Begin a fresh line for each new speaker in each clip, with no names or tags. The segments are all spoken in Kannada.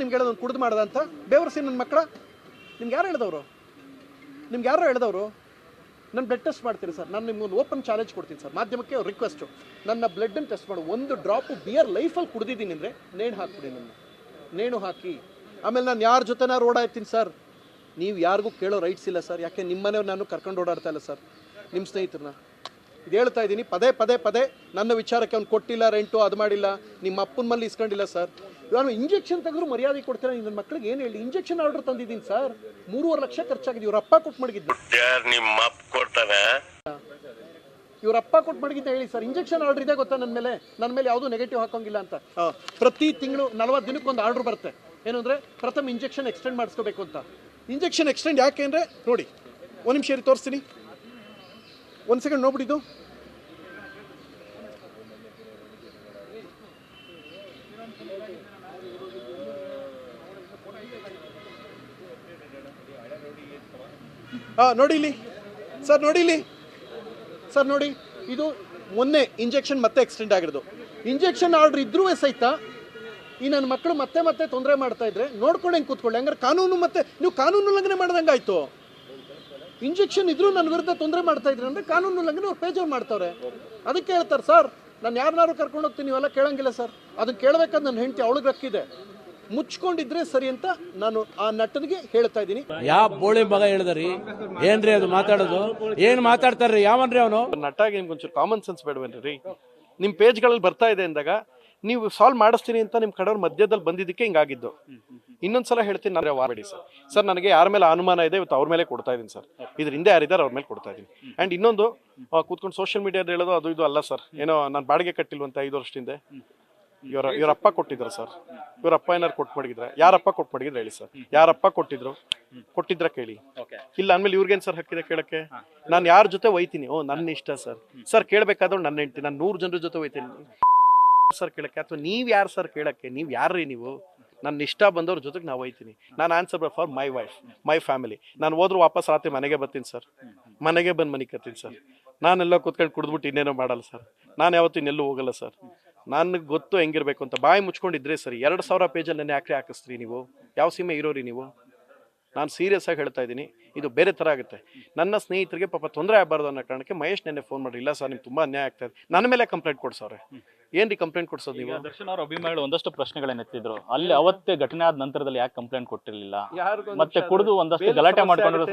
ನಿಮ್ಗೆ ಹೇಳೋದು ಕುಡಿದು ಮಾಡ್ದ ಅಂತ? ಬೇವರ್ಸಿ ನನ್ನ ಮಕ್ಕಳ? ನಿಮ್ಗೆ ಯಾರು ಹೇಳಿದವರು? ನಿಮ್ಗೆ ಯಾರು ಹೇಳಿದವರು? ನಾನು ಬ್ಲಡ್ ಟೆಸ್ಟ್ ಮಾಡ್ತೀನಿ ಸರ್. ನಾನು ನಿಮ್ಗೊಂದು ಓಪನ್ ಚಾಲೆಂಜ್ ಕೊಡ್ತೀನಿ ಸರ್. ಮಾಧ್ಯಮಕ್ಕೆ ರಿಕ್ವೆಸ್ಟು ನನ್ನ ಬ್ಲಡ್ಡನ್ನು ಟೆಸ್ಟ್ ಮಾಡು. ಒಂದು ಡ್ರಾಪು ಬಿಯರ್ ಲೈಫಲ್ಲಿ ಕುಡಿದಿದ್ದೀನಿ ಅಂದರೆ ನೇಣು ಹಾಕ್ಬಿಡಿ ನನ್ನ. ನೇಣು ಹಾಕಿ. ಆಮೇಲೆ ನಾನು ಯಾರ ಜೊತೆನಾರು ಓಡಾಡ್ತೀನಿ ಸರ್? ನೀವು ಯಾರಿಗೂ ಕೇಳೋ ರೈಟ್ಸ್ ಇಲ್ಲ ಸರ್. ಯಾಕೆ ನಿಮ್ಮನೆಯವ್ರು ನಾನು ಕರ್ಕೊಂಡು ಓಡಾಡ್ತಾ ಇಲ್ಲ ಸರ್? ನಿಮ್ಮ ಸ್ನೇಹಿತರನ್ನ. ಇದು ಹೇಳ್ತಾ ಇದ್ದೀನಿ. ಪದೇ ಪದೇ ಪದೇ ನನ್ನ ವಿಚಾರಕ್ಕೆ ಅವ್ನು ಕೊಟ್ಟಿಲ್ಲ ರೆಂಟು ಅದು ಮಾಡಿಲ್ಲ. ನಿಮ್ಮ ಅಪ್ಪನ ಮೇಲೆ ಇಸ್ಕೊಂಡಿಲ್ಲ ಸರ್. ನಾನು ಇಂಜೆಕ್ಷನ್ ತೆಗೆದ್ರು ಮರ್ಯಾದೆ ಕೊಡ್ತೀರಾ ನನ್ನ ಮಕ್ಳಿಗೆ ಏನು ಹೇಳಿ? ಇಂಜೆಕ್ಷನ್ ಆರ್ಡರ್ ತಂದಿದ್ದೀನಿ ಸರ್ ಮೂರುವರೆ ಲಕ್ಷ ಖರ್ಚಾಗಿದೆ. ಇವ್ರ ಅಪ್ಪ ಕೊಟ್ಟು
ಮಾಡಿದ್ದು. ನಿಮ್ಮ ಅಪ್ಪ ಕೊಡ್ತಾನೆ?
ಇವ್ರ ಅಪ್ಪ ಕೊಟ್ಟು ಮಡಗಿದ್ದ ಹೇಳಿ ಸರ್ ಇಂಜೆಕ್ಷನ್ ಆರ್ಡರ್ ಇದೆ ಗೊತ್ತಾ ನನ್ನ ಮೇಲೆ? ನನ್ನ ಮೇಲೆ ಯಾವುದೂ ನೆಗೆಟಿವ್ ಹಾಕೋಂಗಿಲ್ಲ ಅಂತ. ಪ್ರತಿ ತಿಂಗಳು ನಲವತ್ತು ದಿನಕ್ಕೆ ಒಂದು ಆರ್ಡರ್ ಬರುತ್ತೆ. ಏನು ಅಂದರೆ ಪ್ರಥಮ ಇಂಜೆಕ್ಷನ್ ಎಕ್ಸ್ಟೆಂಡ್ ಮಾಡಿಸ್ಕೋಬೇಕು ಅಂತ. ಇಂಜೆಕ್ಷನ್ ಎಕ್ಸ್ಟೆಂಡ್ ಯಾಕೆ ಅಂದರೆ ನೋಡಿ ಒಂದು ನಿಮಿಷ ಇಲ್ಲಿ ತೋರಿಸ್ತೀನಿ. ಒಂದು ಸೆಕೆಂಡ್ ನೋಡ್ಬಿಟ್ಟಿದ್ದು ಹಾಂ ನೋಡಿ ಇಲ್ಲಿ. ಸರ್ ನೋಡಿಲಿ ಸರ್, ನೋಡಿ. ಇದು ಮೊನ್ನೆ ಇಂಜೆಕ್ಷನ್ ಮತ್ತೆ ಎಕ್ಸ್ಟೆಂಡ್ ಆಗಿರೋದು. ಇಂಜೆಕ್ಷನ್ ಆರ್ಡರ್ ಇದ್ರೂ ಸಹಿತ ಈ ನನ್ನ ಮಕ್ಕಳು ಮತ್ತೆ ಮತ್ತೆ ತೊಂದರೆ ಮಾಡ್ತಾ ಇದ್ರೆ ನೋಡ್ಕೊಂಡು ಹೆಂಗೆ ಕೂತ್ಕೊಳ್ಳಿ. ಹಂಗಾರೆ ಕಾನೂನು ಮತ್ತೆ, ನೀವು ಕಾನೂನು ಉಲ್ಲಂಘನೆ ಮಾಡ್ದಂಗೆ ಆಯ್ತು. ಇಂಜೆಕ್ಷನ್ ಇದ್ರೂ ನನ್ನ ವಿರುದ್ಧ ತೊಂದರೆ ಮಾಡ್ತಾ ಇದ್ರೆ ಅಂದ್ರೆ ಕಾನೂನು ಉಲ್ಲಂಘನೆ ಅವ್ರು ಪೇಜರ್ ಮಾಡ್ತಾವ್ರೆ. ಅದಕ್ಕೆ ಹೇಳ್ತಾರೆ, ಸರ್, ನಾನು ಯಾರನ್ನಾರು ಕರ್ಕೊಂಡು ಹೋಗ್ತೀನಿ ನೀವೆಲ್ಲ ಕೇಳಂಗಿಲ್ಲ ಸರ್. ಅದನ್ನ ಕೇಳಬೇಕಂದ್ರೆ ನನ್ನ ಹೆಂಡತಿ, ಅವಳಿಗೆ ಹಕ್ಕಿದೆ ಮುಚ್ಕೊಂಡಿದ್ರೆ ಸರಿ ಅಂತ ನಾನು ಆ ನಟನಿಗೆ ಹೇಳ್ತಾ ಇದ್ದೀನಿ.
ಯಾವ ಬೋಳಿ ಮಗ ಹೇಳಿದ್ರಿ? ಏನ್ರಿ ಅದು ಮಾತಾಡೋದು? ಏನ್ ಮಾತಾಡ್ತಾರ್ರಿ? ಯಾವನ್ರಿ ಅವನು?
ನಟಾಗಿ ನಿಮ್ಗೆ ಒಂಚೂರು ಕಾಮನ್ ಸೆನ್ಸ್ ಬೇಡವೇನ್ರಿ ನಿಮ್ ನಿಮ್ಮ ಪೇಜ್ಗಳಲ್ಲಿ ಬರ್ತಾ ಇದೆ ಅಂದಾಗ ನೀವು ಸಾಲ್ವ್ ಮಾಡಿಸ್ತೀನಿ ಅಂತ ನಿಮ್ಮ ಕಡೆಯವ್ರ ಮಧ್ಯದಲ್ಲಿ ಬಂದಿದ್ದಕ್ಕೆ ಹಿಂಗಾಗಿದ್ದು ಇನ್ನೊಂದ್ಸಲ ಹೇಳ್ತೀನಿ ನಾನು ವಾರಬೇಡಿ ಸರ್. ಸರ್ ನನಗೆ ಯಾರ ಮೇಲೆ ಅನುಮಾನ ಇದೆ ಇವತ್ತು ಅವ್ರ ಮೇಲೆ ಕೊಡ್ತಾ ಇದ್ದೀನಿ ಸರ್. ಇದ್ರ ಹಿಂದೆ ಯಾರಿದ್ದಾರೆ ಅವ್ರ ಮೇಲೆ ಕೊಡ್ತಾ ಇದ್ದೀನಿ ಆ್ಯಂಡ್ ಇನ್ನೊಂದು ಕೂತ್ಕೊಂಡು ಸೋಷಿಯಲ್ ಮೀಡಿಯಾದ ಹೇಳೋದು ಅದು ಇದು ಅಲ್ಲ ಸರ್. ಏನೋ ನಾನು ಬಾಡಿಗೆ ಕಟ್ಟಿಲ್ವಂತೆ ಐದು ವರ್ಷದಿಂದ. ಇವರ ಇವರಪ್ಪ ಕೊಟ್ಟಿದ್ರು ಸರ್. ಇವರಪ್ಪ ಏನಾರು ಕೊಟ್ಟು ಮಡಗಿದ್ರೆ ಯಾರಪ್ಪ ಕೊಟ್ಟು ಮಡಗಿದ್ರೆ ಹೇಳಿ ಸರ್. ಯಾರಪ್ಪ ಕೊಟ್ಟಿದ್ರು ಕೊಟ್ಟಿದ್ರ ಕೇಳಿ. ಇಲ್ಲ ಅಂದ್ಮೇಲೆ ಇವ್ರಿಗೇನ್ ಸರ್ ಹಕ್ಕಿದೆ ಕೇಳಕ್ಕೆ? ನಾನು ಯಾರ ಜೊತೆ ಒಯ್ತೀನಿ? ಓ ನನ್ನ ಇಷ್ಟ ಸರ್. ಸರ್ ಕೇಳಬೇಕಾದ್ರೆ ನನ್ನ ಹೆಂಡತಿ ನಾನು ನೂರು ಜನರ ಜೊತೆ ಒಯ್ತೀನಿ. ಸರ್ ಕೇಳಕ್ಕೆ ಅಥವಾ ನೀವು ಯಾರು ಸರ್ ಕೇಳಕ್ಕೆ ನೀವ್ ಯಾರ್ರಿ ನೀವು? ನನ್ನ ಇಷ್ಟ ಬಂದವ್ರ ಜೊತೆಗೆ ನಾವು ಒಯ್ತೀನಿ. ನಾನು answer for my wife my family ನಾನು ಹೋದ್ರು ವಾಪಸ್ ರಾತ್ರಿ ಮನೆಗೆ ಬರ್ತೀನಿ ಸರ್. ಮನೆಗೆ ಬಂದು ಮನೆ ಕತ್ತೀನಿ ಸರ್. ನಾನೆಲ್ಲ ಕೂತ್ಕೊಂಡು ಕುಡಿದ್ಬಿಟ್ಟು ಇನ್ನೇನೋ ಮಾಡಲ್ಲ ಸರ್. ನಾನು ಯಾವತ್ತೂ ಇನ್ನೆಲ್ಲೂ ಹೋಗಲ್ಲ ಸರ್. ನನಗೆ ಗೊತ್ತು ಹೆಂಗಿರ್ಬೇಕು ಅಂತ. ಬಾಯಿ ಮುಚ್ಕೊಂಡಿದ್ರೆ ಸರಿ, ಎರಡು ಸಾವಿರ ಪೇಜಲ್ಲಿ ನೆನೆ ಯಾಕೆ ಹಾಕಿಸ್ತೀರಿ ನೀವು. ಯಾವ ಸೀಮೆ ಇರೋರಿ ನೀವು? ನಾನು ಸೀರಿಯಸ್ ಆಗಿ ಹೇಳ್ತಾ ಇದ್ದೀನಿ. ಇದು ಬೇರೆ ಥರ ಆಗುತ್ತೆ. ನನ್ನ ಸ್ನೇಹಿತರಿಗೆ ಪಾಪ ತೊಂದರೆ ಆಗಬಾರ್ದು ಅನ್ನೋ ಕಾರಣಕ್ಕೆ ಮಹೇಶ್ ನೆನ್ನೆ ಫೋನ್ ಮಾಡಿ ಇಲ್ಲ ಸರ್, ನಿಮ್ಗೆ ತುಂಬ ಅನ್ಯಾಯ ಆಗ್ತಾ ಇದೆ. ನನ್ನ ಮೇಲೆ ಕಂಪ್ಲೇಂಟ್ ಕೊಡ್ಸವ್ರೆ ಏನ್ರಿ ಕಂಪ್ಲೇಂಟ್ ಕೊಡ್ಸೋದು ನೀವು?
ದರ್ಶನ್ ಅವ್ರ ಅಭಿಮಾನಿಗಳು ಒಂದಷ್ಟು ಪ್ರಶ್ನೆಗಳನ್ನ ಎತ್ತಿದ್ರು. ಅಲ್ಲಿ ಅವತ್ತೇ ಘಟನೆ ಆದ ನಂತರದಲ್ಲಿ ಯಾಕೆ ಕಂಪ್ಲೇಂಟ್ ಕೊಟ್ಟಿರಲಿಲ್ಲ? ಮತ್ತೆ ಕುಡಿದು ಒಂದಷ್ಟು ಗಲಾಟೆ ಮಾಡ್ಕೊಂಡ್ರು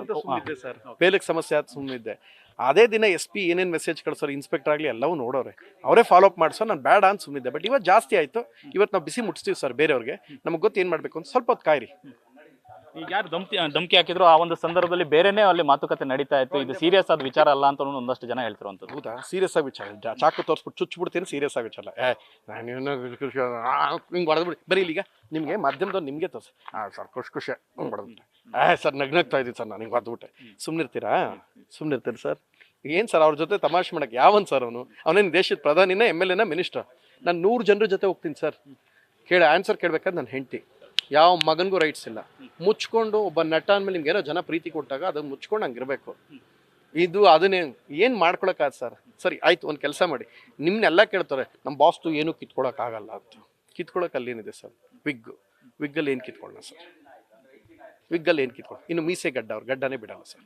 ಸರ್. ಬೇಲಕ್ಕೆ ಸಮಸ್ಯೆ ಆಯ್ತು ಸುಮ್ಮನಿದ್ದೆ ಅದೇ ದಿನ ಎಸ್ ಪಿ ಏನೇನು ಮೆಸೇಜ್ ಕಳ್ಸೋರು ಇನ್ಸ್ಪೆಕ್ಟರ್ ಆಗಲಿ ಎಲ್ಲವೂ ನೋಡೋರೆ. ಅವರೇ ಫಾಲೋ ಅಪ್ ಮಾಡ್ಸೋ ನಾನು ಬೇಡ ಅಂತ ಸುಮ್ಮನಿದ್ದೆ ಬಟ್ ಇವತ್ತು ಜಾಸ್ತಿ ಆಯಿತು. ಇವತ್ತು ನಾವು ಬಿಸಿ ಮುಟ್ಟಿಸ್ತೀವಿ ಸರ್ ಬೇರೆಯವ್ರಿಗೆ. ನಮಗೆ ಗೊತ್ತು ಏನು ಮಾಡಬೇಕು ಅಂತ ಸ್ವಲ್ಪ ಹೊತ್ತು ಕಾಯಿರಿ.
ಈಗ ಯಾರು ಧಮ್ಕಿ ಧಮ್ಕಿ ಹಾಕಿದ್ರು? ಆ ಒಂದು ಸಂದರ್ಭದಲ್ಲಿ ಬೇರೆನೇ ಅಲ್ಲಿ ಮಾತುಕತೆ ನಡೀತಾ ಇತ್ತು. ಇದು ಸೀರಿಯಸ್ ಆದ ವಿಚಾರ ಅಲ್ಲ ಅಂತ ಒಂದಷ್ಟು ಜನ ಹೇಳ್ತಿರುವಂಥದ್ದು.
ಹೌದಾ? ಸೀರಿಯಸ್ ಆಗಿ ವಿಚಾರ. ಚಾಕು ತೋರಿಸ್ಬಿಟ್ಟು ಚುಚ್ಚಿಬಿಡ್ತೀನಿ ಸೀರಿಯಸ್ ಆಗಿ ವಿಚಾರ ಏ, ನಾನು ಹಿಂಗೆ ಹೊಡೆದ್ಬಿಡಿ. ಬರೀ ಈಗ ನಿಮಗೆ ಮಾಧ್ಯಮದವ್ರು ನಿಮಗೆ ತೋರಿಸಿ. ಹಾಂ ಸರ್, ಖುಷಿ ಖುಷಿ. ಹಿಂಗೆ ಹೊಡೆದ್ಬಿಟ್ಟೆ. ಏ, ಸರ್, ನಗ್ನಗ್ತಾ ಇದ್ದೀನಿ ಸರ್, ನಾನು ಹಿಂಗೆ ಹೊಡೆದ್ಬಿಟ್ಟೆ. ಸುಮ್ಮನಿರ್ತೀರಾ ಸುಮ್ಮನಿರ್ತೀರಿ ಸರ್. ಏನು ಸರ್, ಅವ್ರ ಜೊತೆ ತಮಾಷೆ ಮಾಡಕ್ಕೆ ಯಾವನ್ ಸರ್ ಅವನು? ಅವನೇನು ದೇಶದ ಪ್ರಧಾನಿನ, ಎಂ ಎಲ್ ಎನ, ಮಿನಿಸ್ಟರ್? ನಾನು ನೂರು ಜನರ ಜೊತೆ ಹೋಗ್ತೀನಿ ಸರ್. ಕೇಳಿ, ಆನ್ಸರ್ ಕೇಳ್ಬೇಕಾದ್ರೆ ನನ್ನ ಹೆಂಡತಿ. ಯಾವ ಮಗನಿಗೂ ರೈಟ್ಸ್ ಇಲ್ಲ. ಮುಚ್ಕೊಂಡು ಒಬ್ಬ ನಟ ಅಂದ್ಮೇಲೆ ನಿಮ್ಗೆ ಏನೋ ಜನ ಪ್ರೀತಿ ಕೊಟ್ಟಾಗ ಅದನ್ನ ಮುಚ್ಕೊಂಡು ಹಂಗಿರ್ಬೇಕು ಇದು ಅದನ್ನೇ ಏನು ಮಾಡ್ಕೊಳಕ್ಕಾಗ ಸರ್? ಸರಿ ಆಯ್ತು ಒಂದು ಕೆಲಸ ಮಾಡಿ. ನಿಮ್ಮನ್ನೆಲ್ಲ ಕೇಳ್ತಾರೆ ನಮ್ಮ ಬಾಸ್ತು ಏನೂ ಕಿತ್ಕೊಳಕ್ಕಾಗಲ್ಲ ಅಂತ. ಕಿತ್ಕೊಳಕ್ಕೆ ಅಲ್ಲೇನಿದೆ ಸರ್? ವಿಗ್ ವಿಗ್ಗಲ್ಲಿ ಏನು ಕಿತ್ಕೊಳ್ಳೋಣ ಸರ್? ವಿಗ್ಗಲ್ಲಿ ಏನು ಕಿತ್ಕೊಳ್ಳಿ ಇನ್ನು ಮೀಸೆ ಗಡ್ಡ ಅವ್ರು ಗಡ್ಡನೇ ಬಿಡಲ್ಲ ಸರ್.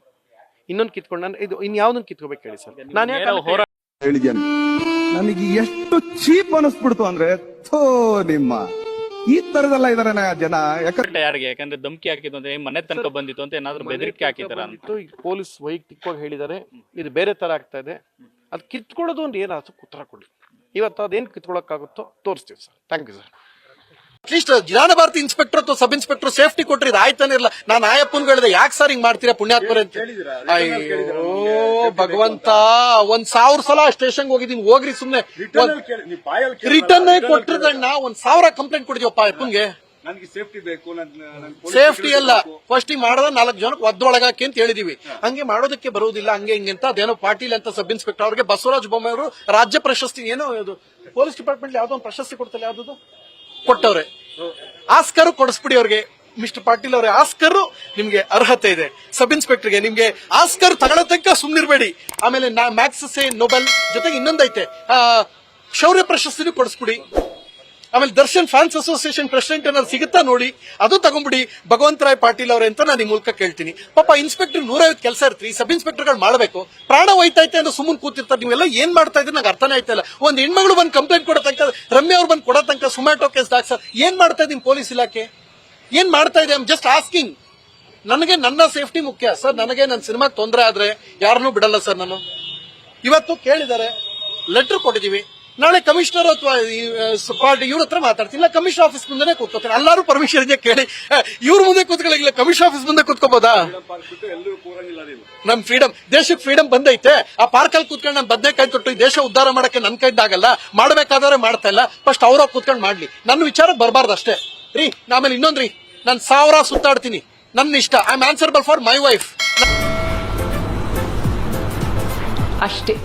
ಇನ್ನೊಂದು ಕಿತ್ಕೊಂಡು ನಾನು ಇದು ಇನ್ನು ಯಾವ್ದೊಂದು ಕಿತ್ಕೋಬೇಕು ಹೇಳಿ ಸರ್? ನಾನು
ಹೋರಾಟ
ನನಗೆ ಎಷ್ಟು ಚೀಪ್ ಅನಿಸ್ಬಿಡ್ತು ಅಂದ್ರೆ ಥೋ ನಿಮ್ಮ ಈ ತರದೆಲ್ಲ ಇದಾರೆ ಜನ. ಯಾಕಂದ್ರೆ
ಯಾರಿಗೆ? ಯಾಕಂದ್ರೆ ಧಮಕಿ ಹಾಕಿದ್ದು ಅಂದ್ರೆ ಮನೆ ತನಕ ಬಂದಿತ್ತು ಅಂತ ಏನಾದ್ರು ಬೆದರಿಕೆ ಹಾಕಿದಾರ ಅಂತ.
ಈಗ ಪೊಲೀಸ್ ವೈಯಕ್ತಿಕವಾಗಿ ಹೇಳಿದ್ದಾರೆ ಇದು ಬೇರೆ ತರ ಆಗ್ತಾ ಇದೆ. ಅದು ಕಿತ್ಕೊಳ್ಳೋದು ಒಂದು ಏನಾದ್ರು ಉತ್ತರ ಕೊಡಿ. ಇವತ್ತು ಅದೇನು ಕಿತ್ಕೊಳ್ಳೋಕ್ಕಾಗುತ್ತೋ ತೋರಿಸ್ತೀವಿ sir. Thank you sir at least Jnana Bharathi inspector ಅಥವಾ ಸಬ್ ಇನ್ಸ್ಪೆಕ್ಟರ್ ಸೇಫ್ಟಿ ಕೊಟ್ರಿ ಇದು ಆಯ್ತಾನೆ ಇರಲ್ಲ ನಾನು ಆಯಪ್ಪನ್ ಹೇಳಿದೆ ಯಾಕೆ ಸರ್ ಹಿಂಗ್ ಮಾಡ್ತೀರಾ ಪುಣ್ಯಾತ್ಮರ ಅಂತ. ಅಯ್ಯೋ ಭಗವಂತ ಒಂದ್ ಸಾವಿರ ಸಲ ಸ್ಟೇಷನ್ ಹೋಗಿದ್ದೀನಿ ಹೋಗ್ರಿ ಸುಮ್ನೆ. ರಿಟರ್ನ್ ಕೊಟ್ಟಿರ್ದಣ್ಣ ಒಂದ್ ಸಾವಿರ ಕಂಪ್ಲೇಂಟ್ ಕೊಡಿದೀವಪ್ಪ ಅಪ್ಪನ್ಗೆ
ನನಗೆ ಸೇಫ್ಟಿ ಬೇಕು ನನ್ನ
ಸೇಫ್ಟಿ ಅಲ್ಲ. ಫಸ್ಟ್ ಹಿಂಗ್ ಮಾಡದ ನಾಲ್ಕು ಜನಕ್ಕೆ ಒದ್ದೊಳಗಾಕಿ ಅಂತ ಹೇಳಿದೀವಿ. ಹಂಗೆ ಮಾಡೋದಕ್ಕೆ ಬರುವುದಿಲ್ಲ ಹಂಗೆ ಹಿಂಗೆ ಅಂತ. ಅದೇನೋ ಪಾಟೀಲ್ ಅಂತ ಸಬ್ ಇನ್ಸ್ಪೆಕ್ಟರ್ ಅವ್ರಿಗೆ ಬಸವರಾಜ ಬೊಮ್ಮಾಯಿ ಅವರು ರಾಜ್ಯ ಪ್ರಶಸ್ತಿ ಏನೋ ಇದು ಪೊಲೀಸ್ ಡಿಪಾರ್ಟ್ಮೆಂಟ್ ಯಾವ್ದೋ ಒಂದು ಪ್ರಶಸ್ತಿ ಕೊಡ್ತಾರೆ ಯಾವ್ದು ಕೊಟ್ಟವ್ರೆ. ಆಸ್ಕರ್ ಕೊಡಿಸ್ಬಿಡಿ ಅವ್ರಿಗೆ. ಮಿಸ್ಟರ್ ಪಾಟೀಲ್ ಅವರೇ ಆಸ್ಕರ್ ನಿಮ್ಗೆ ಅರ್ಹತೆ ಇದೆ. ಸಬ್ ಇನ್ಸ್ಪೆಕ್ಟರ್ಗೆ ನಿಮ್ಗೆ ಆಸ್ಕರ್ ತಗೊಳ್ಳೋ ತನಕ ಸುಮ್ನಿರ್ಬೇಡಿ. ಆಮೇಲೆ ಮ್ಯಾಕ್ಸಸ್ ನೊಬೆಲ್ ಜೊತೆಗೆ ಇನ್ನೊಂದೈತೆ. ಶೌರ್ಯ ಪ್ರಶಸ್ತಿನೂ ಕೊಡಿಸ್ಬಿಡಿ. ಆಮೇಲೆ ದರ್ಶನ್ ಫ್ಯಾನ್ಸ್ ಅಸೋಸಿಯೇಷನ್ ಪ್ರೆಸಿಡೆಂಟ್ ಏನಾದ್ರು ಸಿಗುತ್ತಾ ನೋಡಿ, ಅದು ತಗೊಂಡ್ಬಿಡಿ. ಭಗವಂತರಾಯ್ ಪಾಟೀಲ್ ಅವರೇ ಅಂತ ನಾನು ಈ ಮೂಲಕ ಕೇಳ್ತೀನಿ. ಪಾಪ ಇನ್ಸ್ಪೆಕ್ಟರ್ ನೂರೈವತ್ತು ಕೆಲಸ ಇರ್ತೀರಿ ಸಬ್ ಇನ್ಸ್ಪೆಕ್ಟರ್ಗಳು ಮಾಡಬೇಕು. ಪ್ರಾಣ ಹೋಯ್ತೈತೆ ಅಂತ ಸುಮ್ಮನೆ ಕೂತಿರ್ತಾರೆ. ನೀವೆಲ್ಲ ಏನ್ ಮಾಡ್ತಾ ಇದ್ರೆ ನಂಗೆ ಅರ್ಥನೇ ಆಯ್ತಾ ಇಲ್ಲ. ಒಂದು ಹೆಣ್ಮಗಳು ಬಂದು ಕಂಪ್ಲೇಂಟ್ ಕೊಡೋ ತನಕ, ರಮ್ಯ ಅವ್ರು ಬಂದು ಕೊಡೋ ತನಕ ಸುಮ್ಯಾಟೋ ಕೇಸ್ ಸರ್, ಏನ್ ಮಾಡ್ತಾ ಇದೀನಿ ಪೊಲೀಸ್ ಇಲಾಖೆ? ಏನ್ ಮಾಡ್ತಾ ಇದೆ? ಐಮ್ ಜಸ್ಟ್ ಆಸ್ಕಿಂಗ್ ನನಗೆ ನನ್ನ ಸೇಫ್ಟಿ ಮುಖ್ಯ. ಸರ್, ನನಗೆ ನನ್ನ ಸಿನಿಮಾ ತೊಂದರೆ ಆದ್ರೆ ಯಾರನ್ನೂ ಬಿಡಲ್ಲ ಸರ್ ನಾನು. ಇವತ್ತು ಕೇಳಿದ್ದಾರೆ ಲೆಟರ್ ಕೊಟ್ಟಿದೀವಿ. ನಾಳೆ ಕಮಿಷನರ್ ಅಥವಾ ಇವ್ರ ಹತ್ರ ಮಾತಾಡ್ತೀನಿ. ಇಲ್ಲ ಕಮಿಷನ್ ಆಫೀಸ್ ಮುಂದೆ ಕೂತ್ಕೋತೀನಿ. ಎಲ್ಲರೂ ಪರ್ಮಿಷನ್ ಇದೆ ಕೇಳಿ. ಇವ್ರ ಮುಂದೆ ಕೂತ್ಕೊಳ್ಳಿಲ್ಲ ಕಮಿಷನ್ ಆಫೀಸ್ ಮುಂದೆ ಕೂತ್ಕೋಬೋದಾ? ನಮ್ ಫ್ರೀಡಮ್ ದೇಶಕ್ಕೆ ಫ್ರೀಡಮ್ ಬಂದೈತೆ. ಆ ಪಾರ್ಕ್ ಅಲ್ಲಿ ಕೂತ್ಕೊಂಡು ನಾನು ಬದನೆಕಾಯಿ ತೊಟ್ಟು ದೇಶ ಉದ್ಧಾರ ಮಾಡಕ್ಕೆ ನನ್ ಕೈದಾಗಲ್ಲ. ಮಾಡ್ಬೇಕಾದ್ರೆ ಮಾಡ್ತಾ ಇಲ್ಲ. ಫಸ್ಟ್ ಅವ್ರ ಕೂತ್ಕೊಂಡು ಮಾಡ್ಲಿ. ನನ್ನ ವಿಚಾರ ಬರಬಾರ್ದು ಅಷ್ಟೇ ರೀ, ಆಮೇಲೆ ಇನ್ನೊಂದ್ರಿ ನಾನು ಸಾವಿರ ಸುತ್ತಾಡ್ತೀನಿ. ನನ್ನ ಇಷ್ಟ. I am answerable for my wife
ಅಷ್ಟೇ.